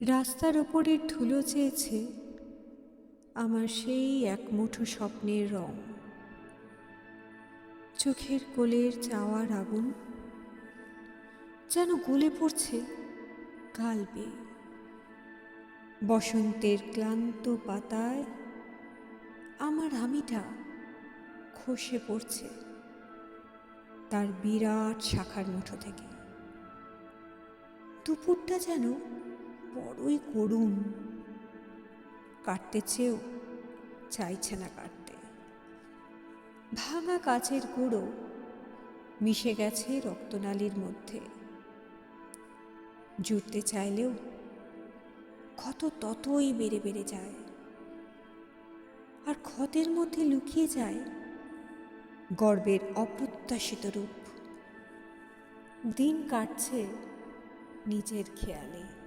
রাস্তার ওপরের ধুলো চেয়েছে আমার সেই এক মুঠো স্বপ্নের রং। চোখের কোলের চাওয়ার আগুন যেন গলে পড়ছে গাল বেয়ে। বসন্তের ক্লান্ত পাতায় আমার আমিটা খসে পড়ছে তার বিরাট শাখার মুঠো থেকে। দুপুরটা যেন বড়ই করুণ। কাটতে চেয়েও চাইছে না কাটতে। ভাঙা কাচের গুঁড়ো মিশে গেছে রক্তনালীর মধ্যে। জুড়তে চাইলেও ক্ষত ততই বেড়ে বেড়ে যায়। আর ক্ষতের মধ্যে লুকিয়ে যায় গর্বের অপ্রত্যাশিত রূপ। দিন কাটছে নিজের খেয়ালে।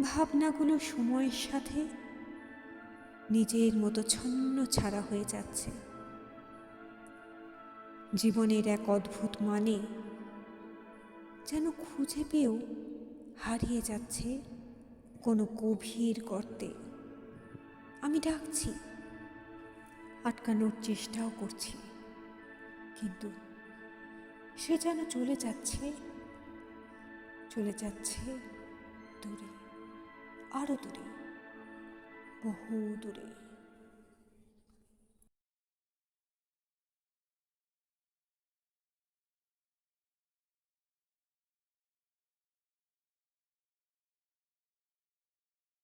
ভাবনাগুলো সময়ের সাথে নিজের মতো ছন্ন ছাড়া হয়ে যাচ্ছে। জীবনের এক অদ্ভুত মানে যেন খুঁজে পেয়েও হারিয়ে যাচ্ছে কোনো গভীর গর্তে। আমি ডাকছি, আটকানোর চেষ্টাও করছি, কিন্তু সে যেন চলে যাচ্ছে চলে যাচ্ছে দূরে। আরও দূরে বহু দূরে।